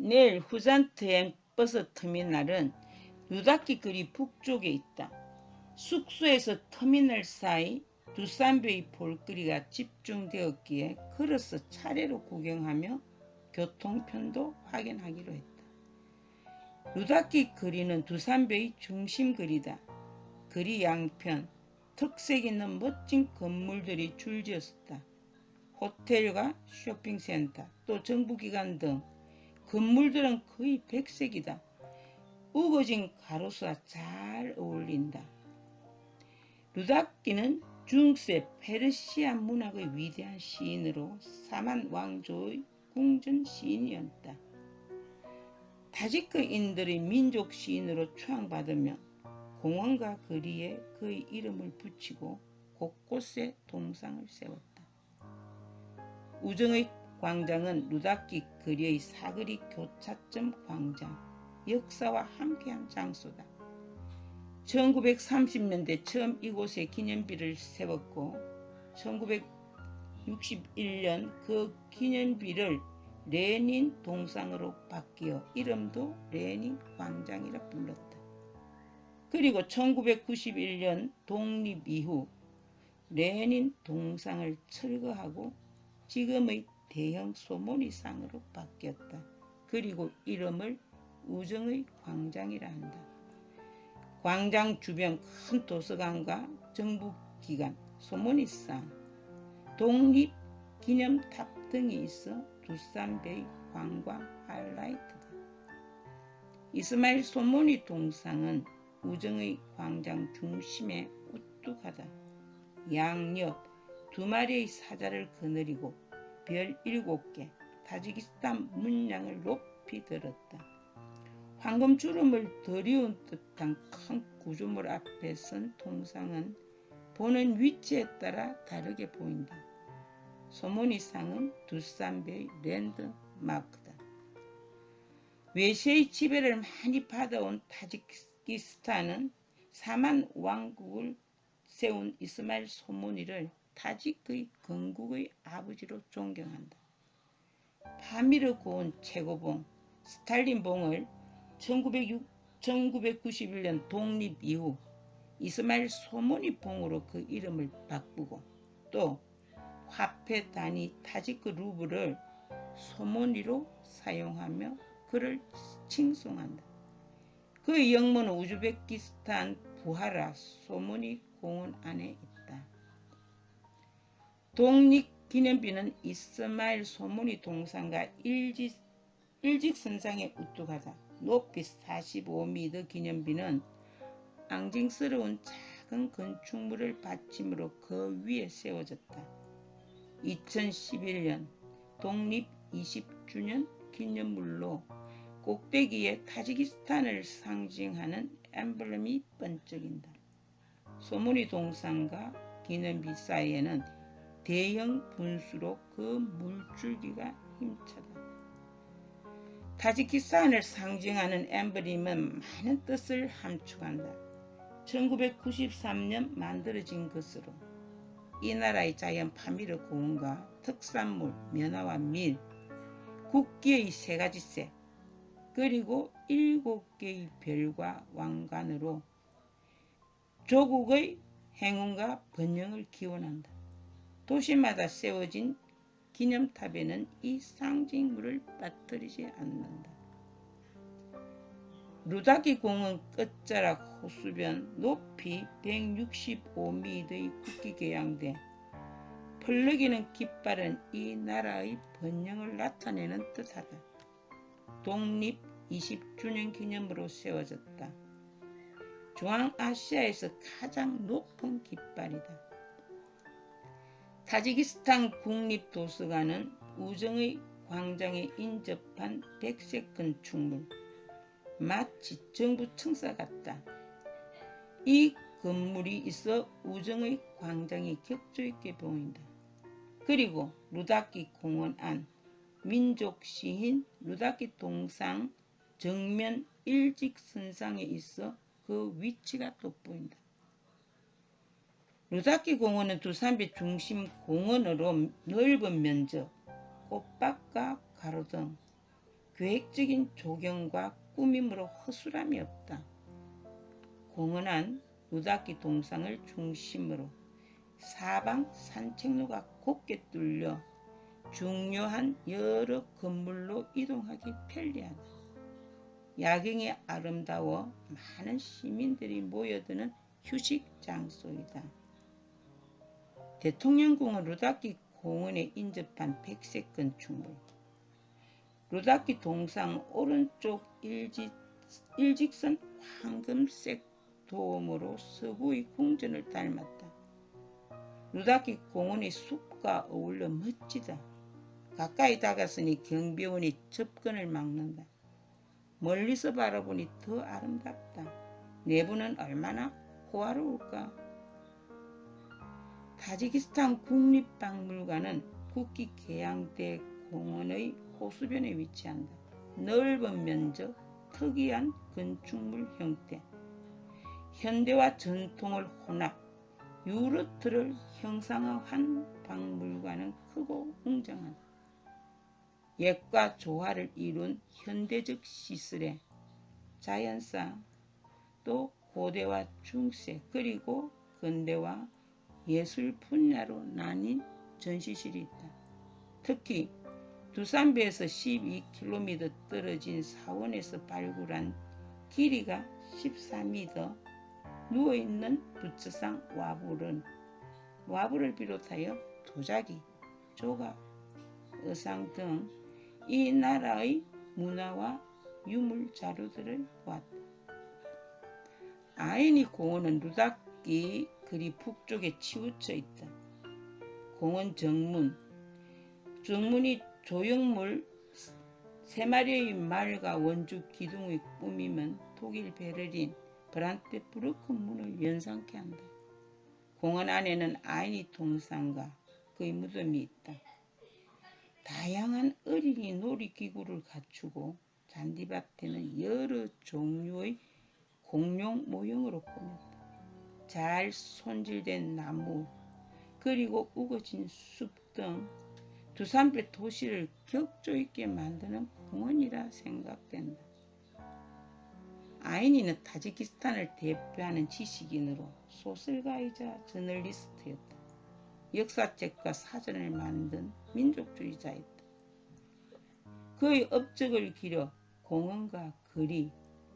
내일 후잔트행 버스 터미널은 누다키 거리 북쪽에 있다. 숙소에서 터미널 사이 두산베이 볼거리가 집중되었기에 걸어서 차례로 구경하며 교통편도 확인하기로 했다. 루다키 거리는 두산베이 중심 거리다. 거리 양편 특색 있는 멋진 건물들이 줄지었다. 호텔과 쇼핑센터 또 정부기관 등 건물들은 거의 백색이다. 우거진 가로수와 잘 어울린다. 루다키는 중세 페르시아 문학의 위대한 시인으로 사만 왕조의 궁전 시인이었다. 타지크인들의 민족 시인으로 추앙받으며 공원과 거리에 그의 이름을 붙이고 곳곳에 동상을 세웠다. 우정의 광장은 루다키 거리의 사거리 교차점 광장, 역사와 함께한 장소다. 1930년대 처음 이곳에 기념비를 세웠고 1961년 그 기념비를 레닌 동상으로 바뀌어 이름도 레닌 광장이라 불렀다. 그리고 1991년 독립 이후 레닌 동상을 철거하고 지금의 대형 소모니상으로 바뀌었다. 그리고 이름을 우정의 광장이라 한다. 광장 주변 큰 도서관과 정부기관, 소모니상, 독립 기념탑 등이 있어 두산베이 관광 하이라이트다. 이스마일 소모니 동상은 우정의 광장 중심에 우뚝하다. 양옆 두 마리의 사자를 거느리고 별 일곱 개 타지키스탄 문양을 높이 들었다. 황금 주름을 들이운 듯한 큰 구조물 앞에 선 동상은 보는 위치에 따라 다르게 보인다. 소모니상은 두산베이 랜드마크다. 외세의 지배를 많이 받아온 타지키스탄은 사만 왕국을 세운 이스마일 소모니를 타직의 건국의 아버지로 존경한다. 파미르 고은 최고봉 스탈린봉을 1906, 1991년 독립 이후 이스마일 소모니 봉으로 그 이름을 바꾸고 또 화폐 단위 타지크 루브를 소모니로 사용하며 그를 칭송한다. 그의 영문은 우즈베키스탄 부하라 소모니 공원 안에 있다. 독립기념비는 이스마일 소모니 동상과 일직, 일직선상에 우뚝하다. 높이 45m 기념비는 앙증스러운 작은 건축물을 받침으로 그 위에 세워졌다. 2011년 독립 20주년 기념물로 꼭대기에 타지키스탄을 상징하는 엠블럼이 번쩍인다. 소문이 동상과 기념비 사이에는 대형 분수로 그 물줄기가 힘차다. 타지키스탄을 상징하는 엠블럼은 많은 뜻을 함축한다. 1993년 만들어진 것으로 이 나라의 자연 파미르 고원과 특산물, 면화와 밀, 국기의 세 가지 색, 그리고 일곱 개의 별과 왕관으로 조국의 행운과 번영을 기원한다. 도시마다 세워진 기념탑에는 이 상징물을 빠뜨리지 않는다. 루다키 공원 끝자락 호수변 높이 165m의 국기 개양돼 펄럭이는 깃발은 이 나라의 번영을 나타내는 뜻하다. 독립 20주년 기념으로 세워졌다. 중앙아시아에서 가장 높은 깃발이다. 타지키스탄 국립도서관은 우정의 광장에 인접한 백색 건축물, 마치 정부 청사 같다. 이 건물이 있어 우정의 광장이 격조 있게 보인다. 그리고 루다키 공원 안 민족 시인 루다키 동상 정면 일직선상에 있어 그 위치가 돋보인다. 루다키 공원은 두산비 중심 공원으로 넓은 면적, 꽃밭과 가로등, 계획적인 조경과 꾸밈으로 허술함이 없다. 공헌한 루다키 동상을 중심으로 사방 산책로가 곱게 뚫려 중요한 여러 건물로 이동하기 편리하다. 야경이 아름다워 많은 시민들이 모여드는 휴식 장소이다. 대통령궁은 루다키 공원에 인접한 백색 건축물. 루다키 동상 오른쪽 일지, 일직선 황금색 도움으로 서구의 궁전을 닮았다. 루다키 공원의 숲과 어울려 멋지다. 가까이 다가서니 경비원이 접근을 막는다. 멀리서 바라보니 더 아름답다. 내부는 얼마나 호화로울까? 타지키스탄 국립박물관은 국기 개양대 공원의 호수변에 위치한다. 넓은 면적, 특이한 건축물 형태, 현대와 전통을 혼합, 유로트를 형상화한 박물관은 크고 웅장하다. 옛과 조화를 이룬 현대적 시설에 자연사, 또 고대와 중세, 그리고 근대와 예술 분야로 나뉜 전시실이 있다. 특히 두산배에서 12km 떨어진 사원에서 발굴한 길이가 14m 누워있는 부츠상 와불은 와불을 비롯하여 도자기, 조각, 의상 등 이 나라의 문화와 유물 자료들을 보았다. 아이니 공원은 루닥기 그리 북쪽에 치우쳐 있다. 공원 정문, 정문이 조형물 세 마리의 말과 원주 기둥의 꾸밈은 독일 베를린 브란테부르크 문을 연상케 한다. 공원 안에는 아이니 동상과 그의 무덤이 있다. 다양한 어린이 놀이기구를 갖추고 잔디밭에는 여러 종류의 공룡 모형으로 꾸몄다. 잘 손질된 나무, 그리고 우거진 숲 등 두산배 도시를 격조 있게 만드는 공원이라 생각된다. 아이니는 타지키스탄을 대표하는 지식인으로 소설가이자 저널리스트였다. 역사책과 사전을 만든 민족주의자였다. 그의 업적을 기려 공원과 거리,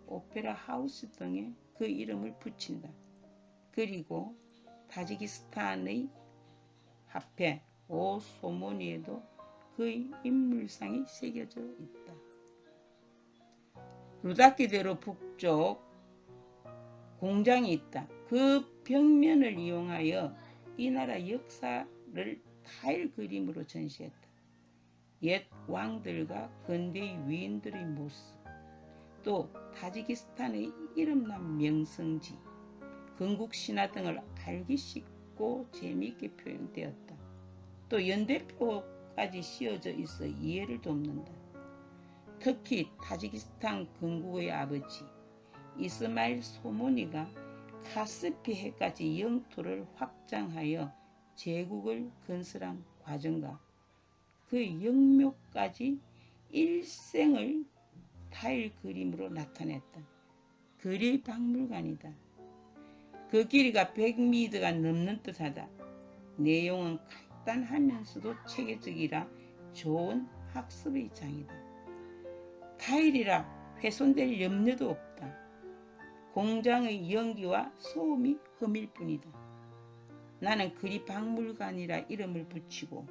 오페라 하우스 등에 그 이름을 붙인다. 그리고 타지키스탄의 화폐 오소모니에도 그의 인물상이 새겨져 있다. 루다키대로 북쪽 공장이 있다. 그 벽면을 이용하여 이 나라 역사를 타일 그림으로 전시했다. 옛 왕들과 근대의 위인들의 모습, 또 타지키스탄의 이름난 명성지, 건국 신화 등을 알기 쉽고 재미있게 표현되었다. 또 연대표까지 씌워져 있어 이해를 돕는다. 특히 타지키스탄 건국의 아버지 이스마일 소모니가 카스피해까지 영토를 확장하여 제국을 건설한 과정과 그 영묘까지 일생을 타일 그림으로 나타냈다. 거리 박물관이다. 그 길이가 100미터가 넘는 듯하다. 내용은 간단하면서도 체계적이라 좋은 학습의 장이다. 타일이라 훼손될 염려도 없다. 공장의 연기와 소음이 흠일 뿐이다. 나는 그리 박물관이라 이름을 붙이고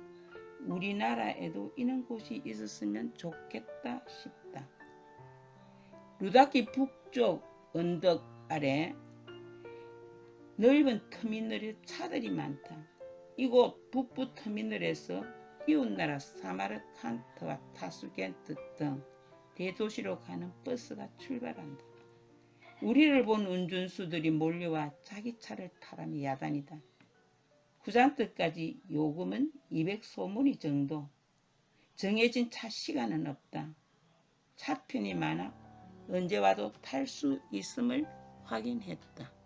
우리나라에도 이런 곳이 있었으면 좋겠다 싶다. 루다키 북쪽 언덕 아래 넓은 터미널에 차들이 많다. 이곳 북부 터미널에서 이웃나라 사마르칸트와 타수겐트 등 대도시로 가는 버스가 출발한다. 우리를 본 운전수들이 몰려와 자기 차를 타라니 야단이다. 구잔트까지 요금은 200소문이 정도. 정해진 차 시간은 없다. 차편이 많아 언제 와도 탈 수 있음을 확인했다.